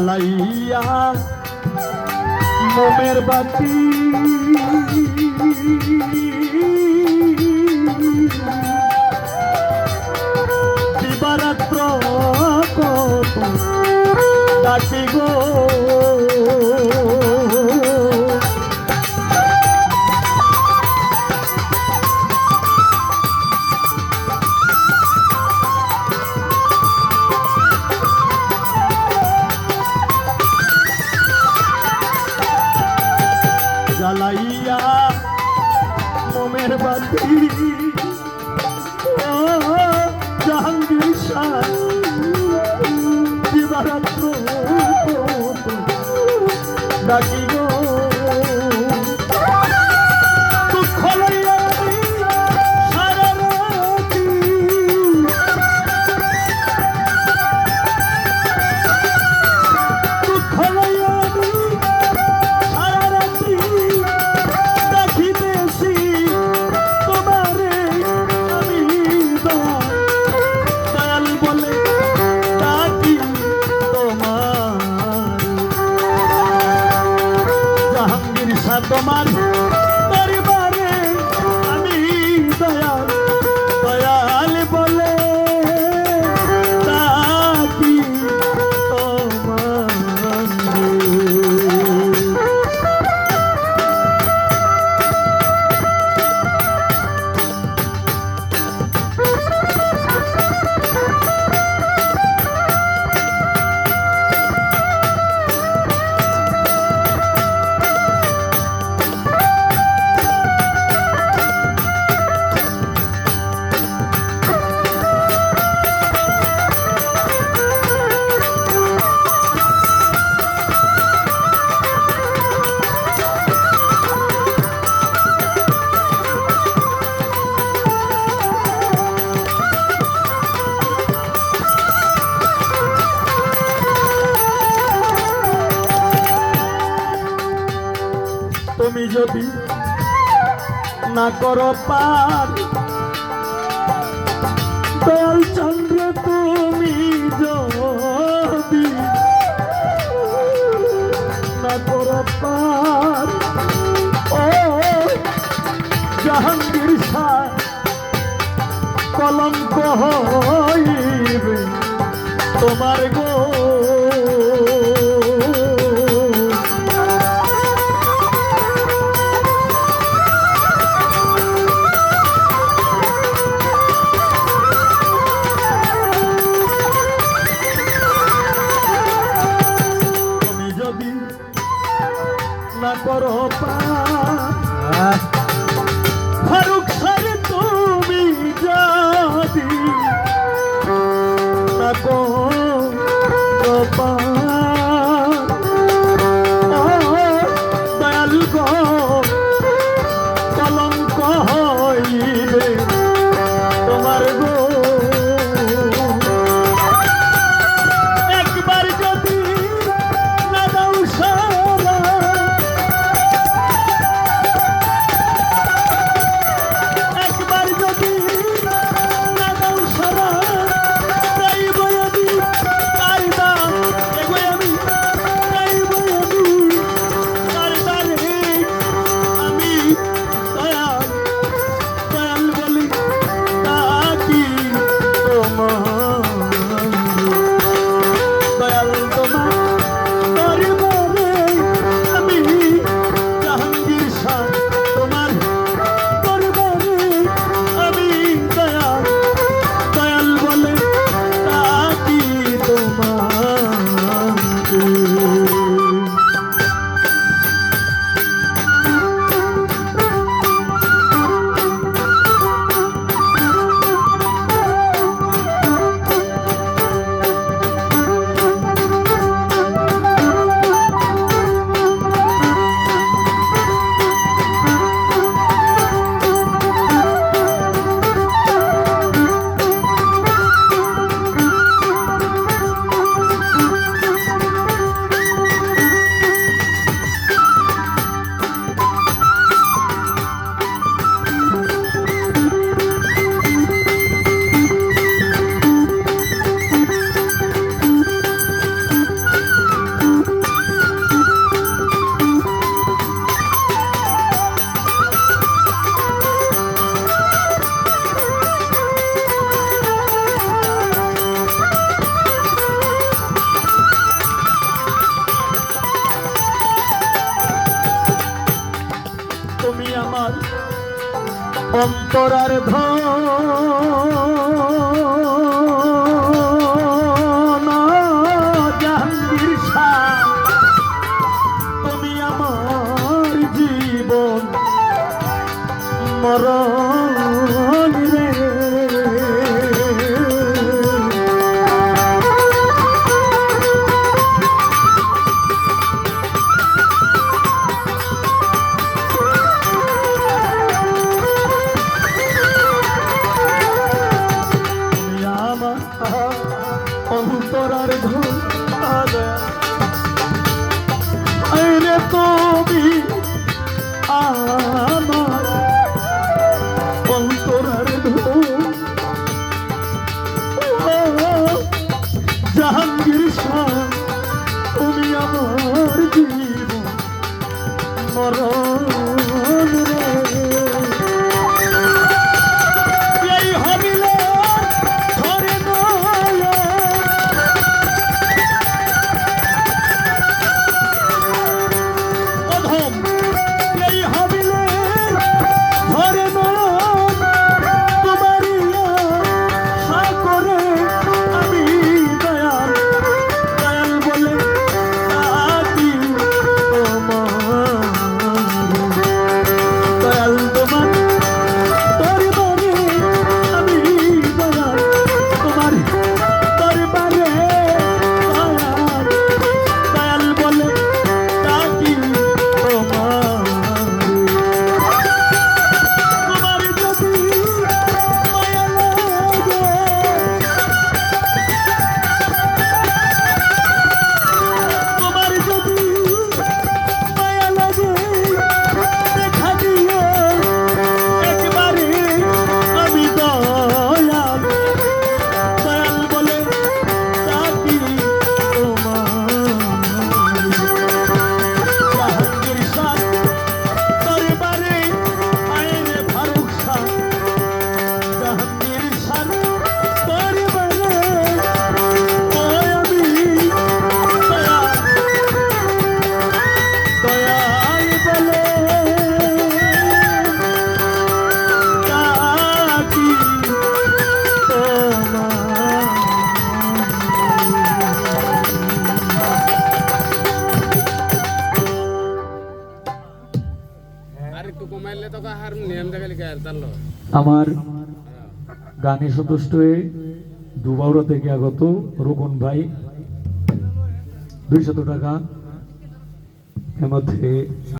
জ্বালাইয়া মোমের বাতি। দিবারাত্র কত ডাকি গো। ও জাহাঙ্গীর শাহ দিবারাত্র ডাকি তুমি যদি না করো পার, দয়াল চন্দ্র, তুমি যদি না করো পার, ও জাহাঙ্গীর কলঙ্ক হইবে তোমার গো। অন্তরার জাহাঙ্গীর শাহ তুমি আমার জীবন মরণ জাহাঙ্গীর তুমি আমার জীবন মরণ আমার গানে সন্তুষ্ট হয়ে দুবাউরা থেকে আগত রুকন ভাই দুই শত টাকা। এর মধ্যে